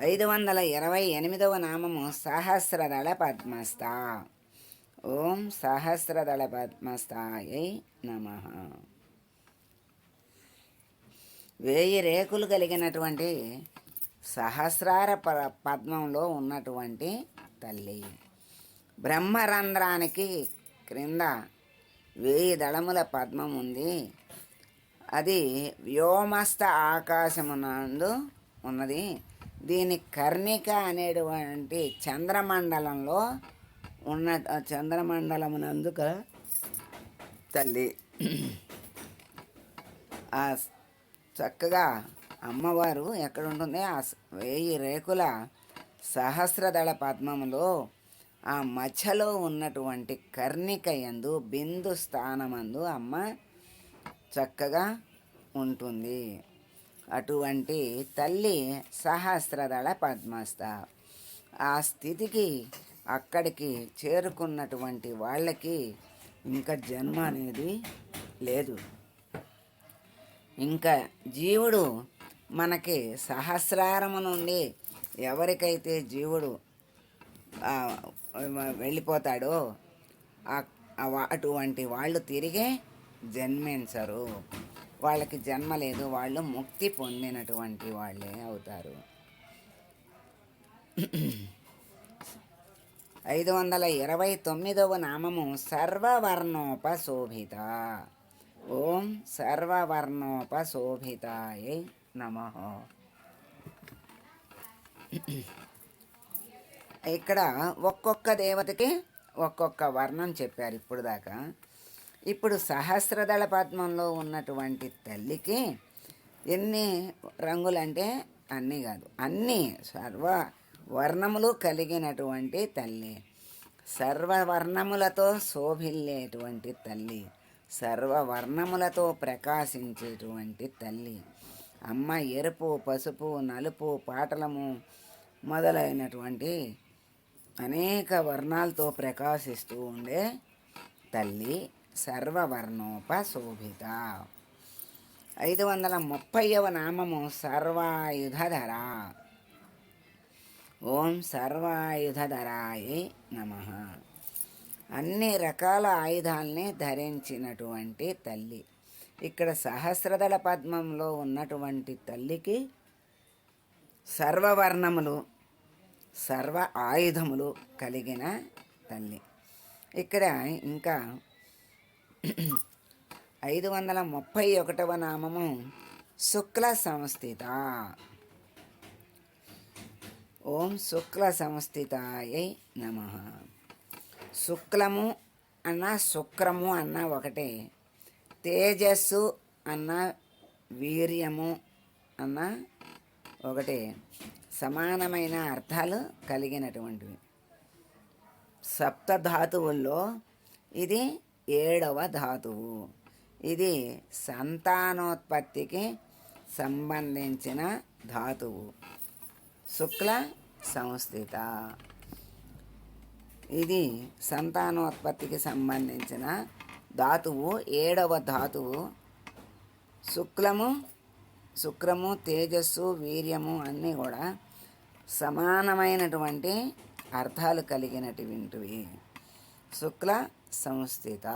ఐదు వందల ఇరవై ఎనిమిదవ నామము సహస్రదళ పద్మస్థ. ఓం సహస్రదళ పద్మస్థాయై నమ. వేయి రేకులు కలిగినటువంటి సహస్రార ప పద్మంలో ఉన్నటువంటి తల్లి. బ్రహ్మరంధ్రానికి క్రింద వేయి దళముల పద్మం ఉంది. అది వ్యోమస్థ ఆకాశమునందు ఉన్నది. దీని కర్ణిక అనేటువంటి చంద్రమండలంలో ఉన్న చంద్రమండలమునందుక తల్లి ఆ చక్కగా అమ్మవారు ఎక్కడ ఉంటుంది ఆ వేయి రేకుల సహస్రదళ పద్మములో ఆ మధ్యలో ఉన్నటువంటి కర్ణిక యందు బిందు స్థానమందు అమ్మ చక్కగా ఉంటుంది. అటువంటి తల్లి సహస్రదళ పద్మస్థ. ఆ స్థితికి అక్కడికి చేరుకున్నటువంటి వాళ్ళకి ఇంకా జన్మ అనేది లేదు. ఇంకా జీవుడు మనకి సహస్రారము నుండి ఎవరికైతే జీవుడు వెళ్ళిపోతాడో అటువంటి వాళ్ళు తిరిగే జన్మించరు. వాళ్ళకి జన్మ లేదు వాళ్ళు ముక్తి పొందినటువంటి వాళ్ళే అవుతారు. ఐదు వందల ఇరవై తొమ్మిదవ నామము సర్వవర్ణోపశోభిత. ఓం సర్వవర్ణోపశోభితాయ నమ. ఇక్కడ ఒక్కొక్క దేవతకి ఒక్కొక్క వర్ణం చెప్పారు ఇప్పుడు దాకా ఇప్పుడు సహస్రదళ పద్మంలో ఉన్నటువంటి తల్లికి ఎన్ని రంగులంటే అన్నీ కాదు అన్నీ సర్వ వర్ణములు కలిగినటువంటి తల్లి. సర్వవర్ణములతో శోభిల్లేటువంటి తల్లి. సర్వవర్ణములతో ప్రకాశించేటువంటి తల్లి. అమ్మ ఎరుపు పసుపు నలుపు పాటలము మొదలైనటువంటి అనేక వర్ణాలతో ప్రకాశిస్తూ ఉండే తల్లి. సర్వవర్ణోపశోభిత. ఐదు వందల ముప్పైవ నామము సర్వాయుధధర. ఓం సర్వాయుధధరాయ నమ. అన్ని రకాల ఆయుధాల్ని ధరించినటువంటి తల్లి. ఇక్కడ సహస్రదళ పద్మంలో ఉన్నటువంటి తల్లికి సర్వవర్ణములు సర్వ ఆయుధములు కలిగిన తల్లి. ఇక్కడ ఇంకా ఐదు వందల ముప్పై ఒకటవ నామము శుక్ల సంస్థిత ఓం శుక్ల సంస్థితాయై నమ. శుక్లము అన్న శుక్రము అన్న ఒకటే. తేజస్సు అన్న వీర్యము అన్న ఒకటే. సమానమైన అర్థాలు కలిగినటువంటివి. సప్తధాతువుల్లో ఇది ఏడవ ధాతువు. ఇది సంతానోత్పత్తికి సంబంధించిన ధాతువు. శుక్ల సంస్థిత. ఇది సంతానోత్పత్తికి సంబంధించిన ధాతువు ఏడవ ధాతువు. శుక్లము శుక్రము తేజస్సు వీర్యము అన్నీ కూడా సమానమైనటువంటి అర్థాలు కలిగినటువంటివి. శుక్ల సంస్థిత.